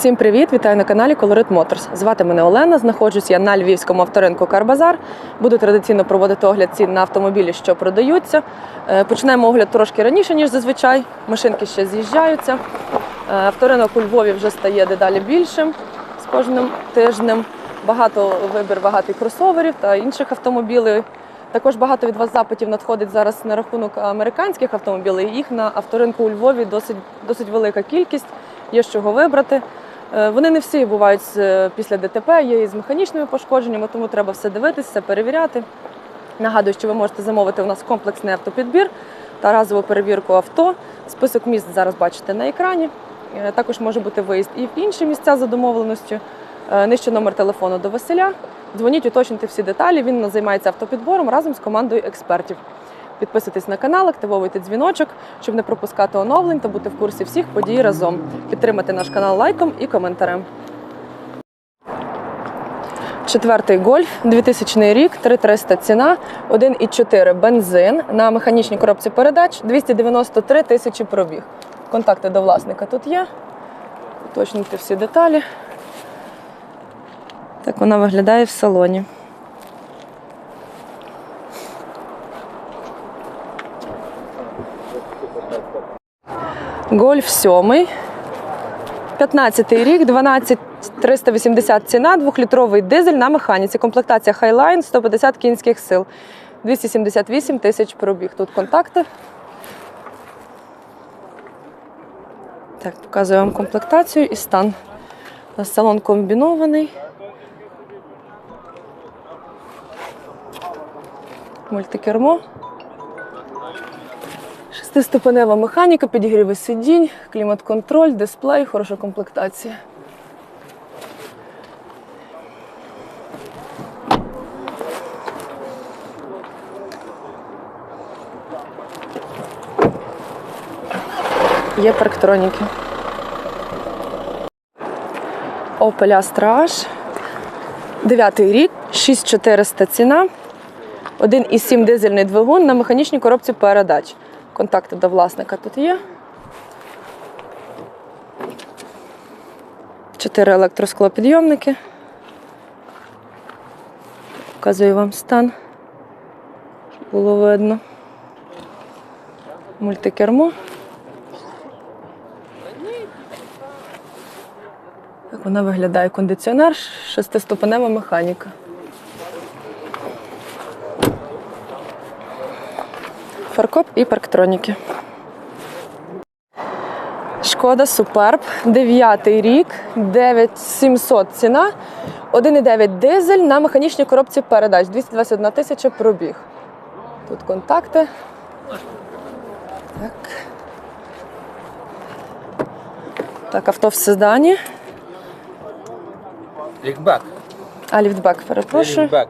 Всім привіт! Вітаю на каналі Colorit Motors. Звати мене Олена. Знаходжусь я на львівському авторинку Карбазар. Буду традиційно проводити огляд цін на автомобілі, що продаються. Е, Почнемо огляд трошки раніше, ніж зазвичай. Машинки ще з'їжджаються. Е, Авторинок у Львові вже стає дедалі більшим з кожним тижнем. Багато вибір багатий кросоверів та інших автомобілів. Також багато від вас запитів надходить зараз на рахунок американських автомобілів. Їх на авторинку у Львові досить, досить велика кількість, є з чого вибрати. Е, Вони не всі бувають з- після ДТП, є і з механічними пошкодженнями, тому треба все дивитися, перевіряти. Нагадую, що ви можете замовити у нас комплексний автопідбір та разову перевірку авто. Список міст зараз бачите на екрані. Е, Також може бути виїзд і в інші місця за домовленістю. Е, Нижче номер телефону до Василя. Дзвоніть, уточнюйте всі деталі. Він займається автопідбором разом з командою експертів. Підписуйтесь на канал, активовуйте дзвіночок, щоб не пропускати оновлень та бути в курсі всіх подій разом. Підтримати наш канал лайком і коментарем. Четвертий гольф, 2000 рік, 3300 ціна, 1,4 бензин на механічній коробці передач, 293 тисячі пробіг. Контакти до власника тут є. Уточнюйте всі деталі. Так вона виглядає в салоні. Гольф 7. 15 рік, 12 380 ціна, двохлітровий дизель на механіці. Комплектація Highline, 150 кінських сил. 278 тисяч пробіг. Тут контакти. Так, показую вам комплектацію і стан. Салон комбінований. Мультикермо. Шестиступенева механіка, підігріви сидінь, клімат-контроль, дисплей, хороша комплектація. Є парктроніки. Opel Astra H. Дев'ятий рік, 6400 ціна. 1,7 дизельний двигун на механічній коробці передач. Контакти до власника тут є. Чотири електросклопідйомники. Показую вам стан, щоб було видно. Мультикермо. Так вона виглядає кондиціонер, шестиступенева механіка. Фаркоп і парктроніки. Шкода Суперб, 9 рік, 9700 ціна, 1,9 дизель на механічній коробці передач, 221 тисяча пробіг. Тут контакти. Так. Так, авто в седані. Лікбек. А, ліфтбек, перепрошую. Лікбек.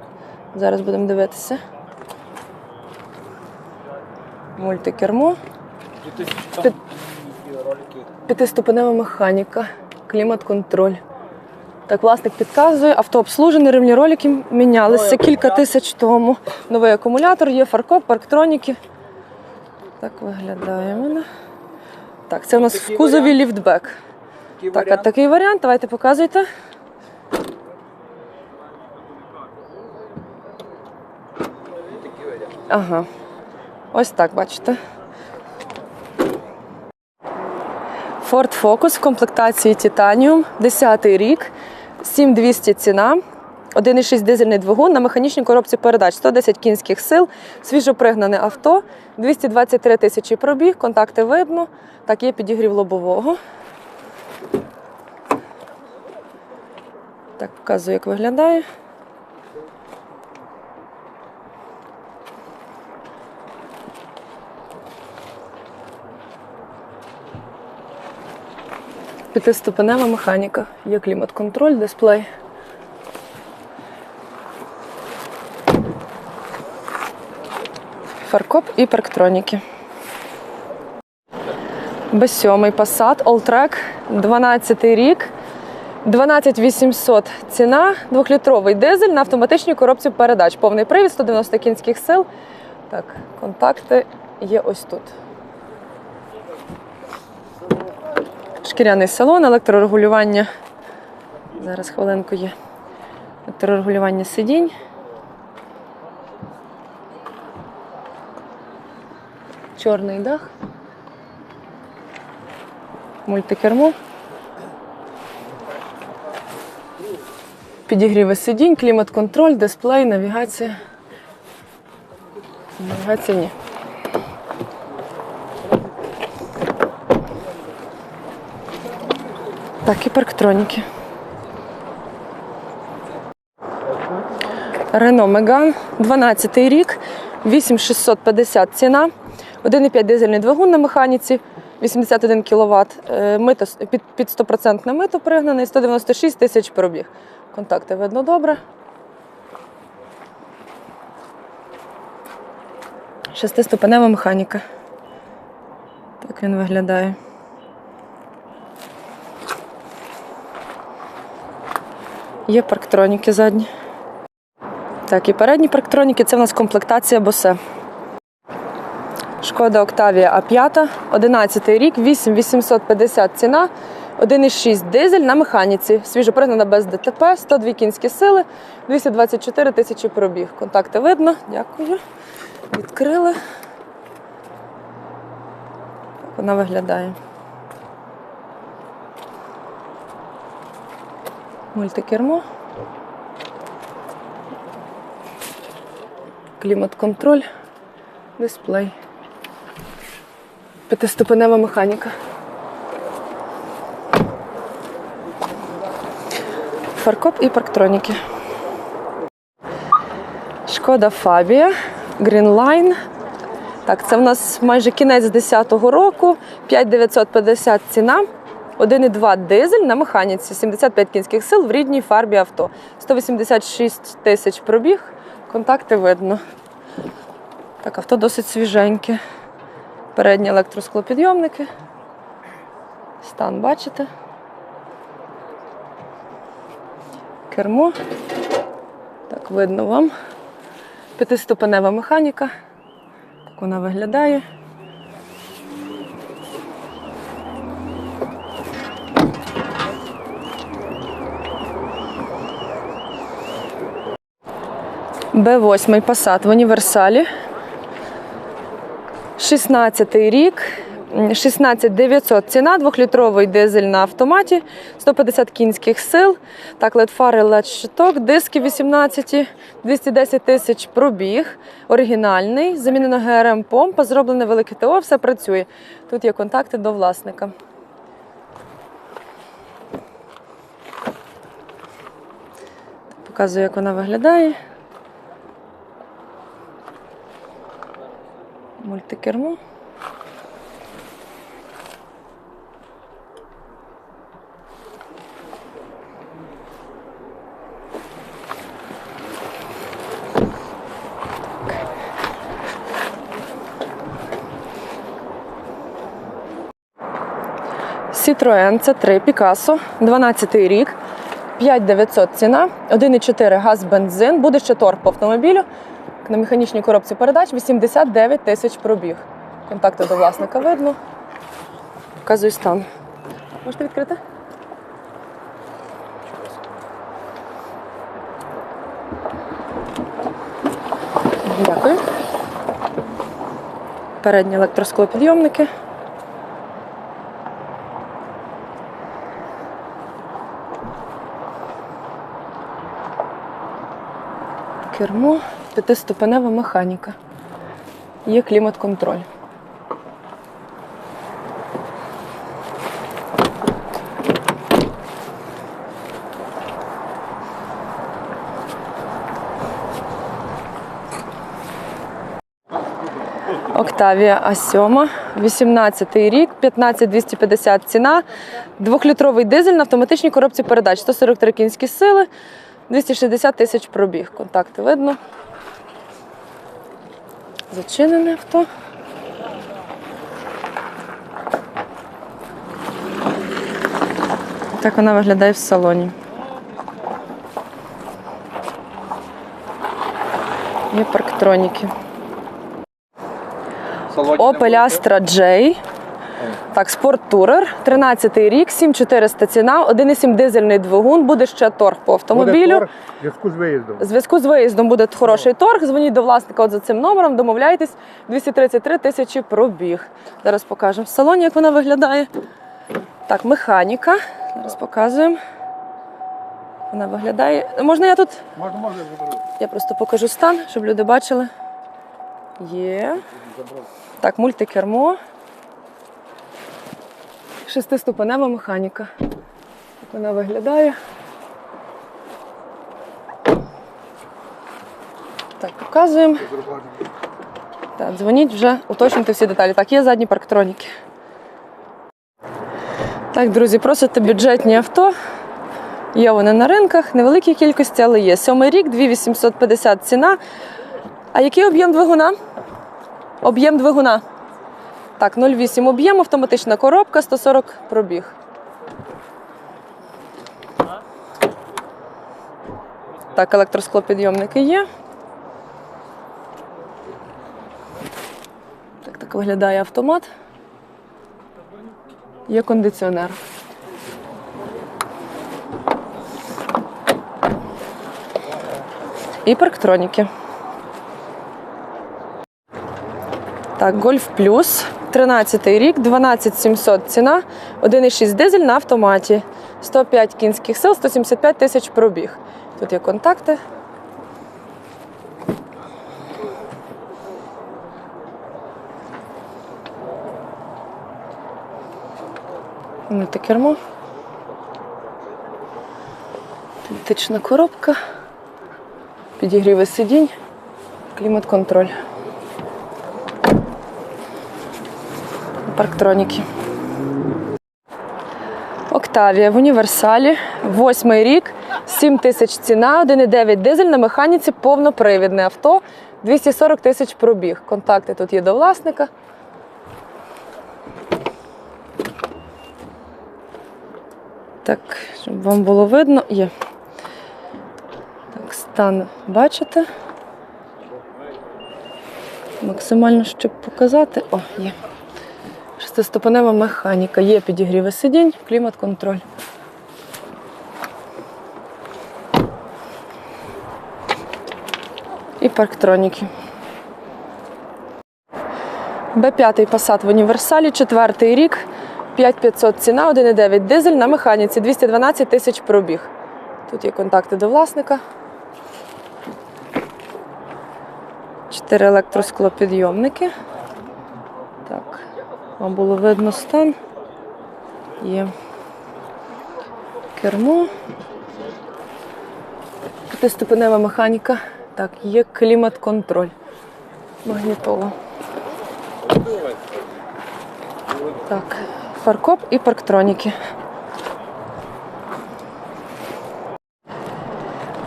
Зараз будемо дивитися. Мультикермо. Під- П'ятиступенева механіка, клімат-контроль. Так, власник підказує, авто обслужене, ремні ролики мінялися кілька тисяч тому. Новий акумулятор, є фаркоп, парктроніки. Так виглядає вона. Так, це у нас в кузові ліфтбек. Так, а такий варіант, давайте показуйте. Ага. Ось так, бачите. Ford Focus в комплектації Titanium, 10 рік, 7200 ціна, 1,6 дизельний двигун на механічній коробці передач, 110 кінських сил, свіжопригнане авто, 223 тисячі пробіг, контакти видно. Так, є підігрів лобового. Так, показую, як виглядає. П'ятиступенева механіка. Є клімат-контроль, дисплей. Фаркоп і парктроніки. Б7 Passat Alltrack, 12 рік. 12800 ціна, двохлітровий дизель на автоматичній коробці передач. Повний привід, 190 кінських сил. Так, контакти є ось тут. Шкіряний салон, електрорегулювання. Зараз хвилинку є. Електрорегулювання сидінь. Чорний дах. Мультикермо. Підігріви сидінь, клімат-контроль, дисплей, навігація. Навігація ні. Так, і парктроніки. Рено Меган, 12 рік, 8650 ціна, 1,5 дизельний двигун на механіці, 81 кВт, мито, під, під 100% мито пригнаний, 196 тисяч пробіг. Контакти видно добре. Шестиступенева механіка. Так він виглядає. Є парктроніки задні. Так, і передні парктроніки це в нас комплектація босе. Шкода Октавія А5, 11 рік, 8850 ціна, 1,6 дизель на механіці. Свіжопригнана без ДТП, 102 кінські сили, 224 тисячі пробіг. Контакти видно. Дякую. Відкрили. Так вона виглядає. Мультикермо. Клімат-контроль, дисплей. П'ятиступенева механіка. Фаркоп і парктроніки. Шкода Фабія, Greenline. Так, це в нас майже кінець 10-го року, 5950 ціна. 1,2 дизель на механіці, 75 кінських сил в рідній фарбі авто. 186 тисяч пробіг, контакти видно. Так, авто досить свіженьке. Передні електросклопідйомники. Стан бачите. Кермо. Так, видно вам. П'ятиступенева механіка. Так вона виглядає. Б8 Passat в універсалі. 16 рік. 16 900 ціна, двохлітровий дизель на автоматі, 150 кінських сил, так, ледфари, лед щиток, диски 18, 210 тисяч пробіг, оригінальний, замінена ГРМ помпа, зроблене велике ТО, все працює. Тут є контакти до власника. Показую, як вона виглядає. Мультикермо. Citroen C3 Picasso, 12 рік, 5900 ціна, 1,4 газ бензин, буде ще торг по автомобілю. На механічній коробці передач 89 тисяч пробіг. Контакти до власника видно. Показую стан. Можете відкрити? Дякую. Передні електросклопідйомники. Кермо, п'ятиступенева механіка. Є клімат-контроль. Октавія А7, 18 рік, 15250 ціна, двохлітровий дизель на автоматичній коробці передач, 143 кінські сили, 260 тисяч пробіг. Контакти видно. Зачинене авто. Так вона виглядає в салоні. Є парктроніки. Opel Astra J. Так, спорт турер, 13-й рік, 7400 ціна, 1,7 дизельний двигун, буде ще торг по автомобілю. Буде торг в зв'язку з виїздом. В зв'язку з виїздом буде хороший торг. Дзвоніть до власника от за цим номером, домовляйтесь. 233 тисячі пробіг. Зараз покажемо в салоні, як вона виглядає. Так, механіка. Зараз показуємо. Вона виглядає. Можна я тут? Можна, можна. Я просто покажу стан, щоб люди бачили. Є. Так, мультикермо. Шестиступенева механіка. Як вона виглядає. Так, показуємо. Так, дзвоніть вже, уточнюйте всі деталі. Так, є задні парктроніки. Так, друзі, просите бюджетні авто. Є вони на ринках, невеликій кількості, але є. Сьомий рік, 2850 ціна. А який об'єм двигуна? Об'єм двигуна. Так, 0,8 об'єм, автоматична коробка, 140 пробіг. Так, електросклопідйомники є. Так, так виглядає автомат. Є кондиціонер. І парктроніки. Так, Гольф Плюс, 13 рік, 12700 ціна, 1,6 дизель на автоматі, 105 кінських сил, 175 тисяч пробіг. Тут є контакти. Мультикермо. Автоматична коробка, підігріви сидінь, клімат-контроль. Парктроніки. Октавія в універсалі, восьмий рік, 7 тисяч ціна, 1,9 дизель на механіці, повнопривідне авто, 240 тисяч пробіг. Контакти тут є до власника. Так, щоб вам було видно, є. Так, стан бачите? Максимально, щоб показати. О, є. Шестиступенева механіка. Є підігріви сидінь, клімат-контроль. І парктроніки. Б5 Passat в універсалі, четвертий рік, 5500 ціна, 1,9 дизель на механіці, 212 тисяч пробіг. Тут є контакти до власника. Чотири електросклопідйомники. Так, вам було видно стан. Є кермо. П'ятиступенева механіка. Так, є клімат-контроль. Магнітола. Так, фаркоп і парктроніки.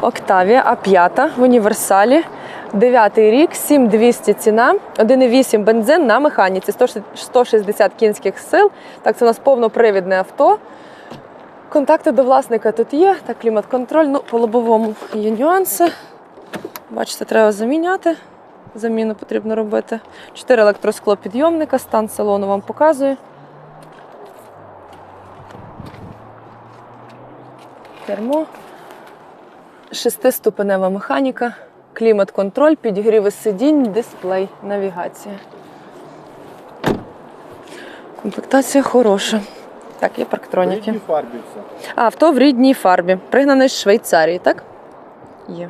Октавія А5 в універсалі. Дев'ятий рік, 7200 ціна, 1,8 бензин на механіці, 160 кінських сил. Так, це у нас повнопривідне авто. Контакти до власника тут є. Так, клімат-контроль. Ну, по лобовому є нюанси. Бачите, треба заміняти. Заміну потрібно робити. Чотири електросклопідйомника, стан салону вам показую. Кермо. Шестиступенева механіка, клімат-контроль, підігріви сидінь, дисплей, навігація. Комплектація хороша. Так, є парктроніки. Рідні фарбі все. А, авто в рідній фарбі. Пригнаний з Швейцарії, так? Є.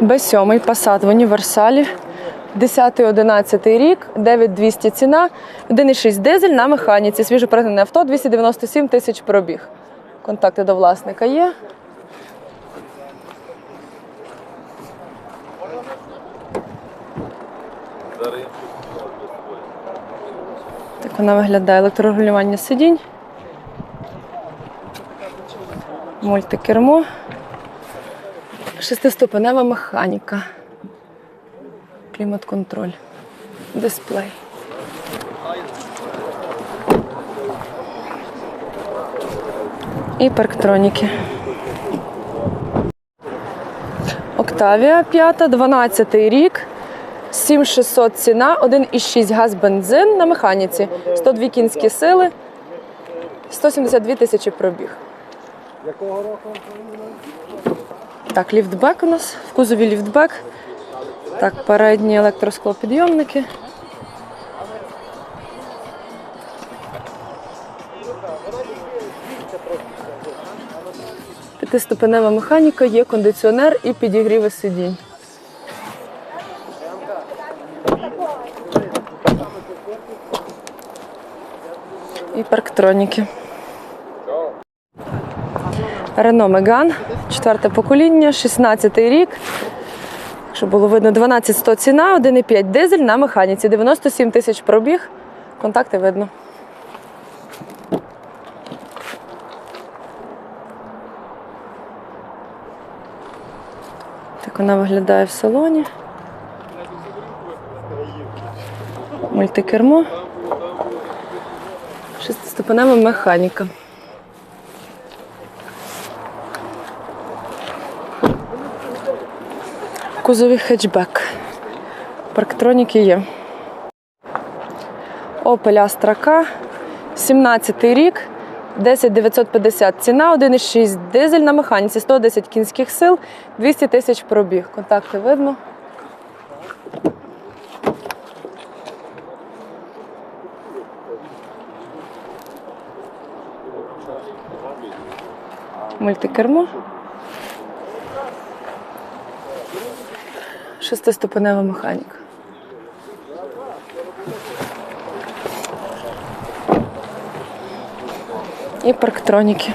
Б7 Passat в універсалі. 10-11 рік, 9200 ціна, 1,6 дизель на механіці. Свіжопригнане авто, 297 тисяч пробіг. Контакти до власника є. Так вона виглядає електрорегулювання сидінь. Мультикермо. Шестиступенева механіка. Клімат-контроль. Дисплей. І парктроніки. Октавія 5, 12 рік. 7600 ціна, 1,6 газ бензин на механіці, 102 кінські сили, 172 тисячі пробіг. Якого року? Так, ліфтбек у нас, в кузові ліфтбек. Так, передні електросклопідйомники. П'ятиступенева механіка, є кондиціонер і підігріви сидінь. І парктроніки. Рено Меган, четверте покоління, 16 рік. Щоб було видно, 12100 ціна, 1,5 дизель на механіці, 97 тисяч пробіг. Контакти видно. Так вона виглядає в салоні. Мультикермо. Шестиступенева механіка. В кузові хетчбек. Парктроніки є. Opel Astra K, 17 рік, 10950 ціна, 1,6 дизель на механіці, 110 кінських сил, 200 тисяч пробіг. Контакти видно. Мультикермо. Шестиступенева механіка. І парктроніки.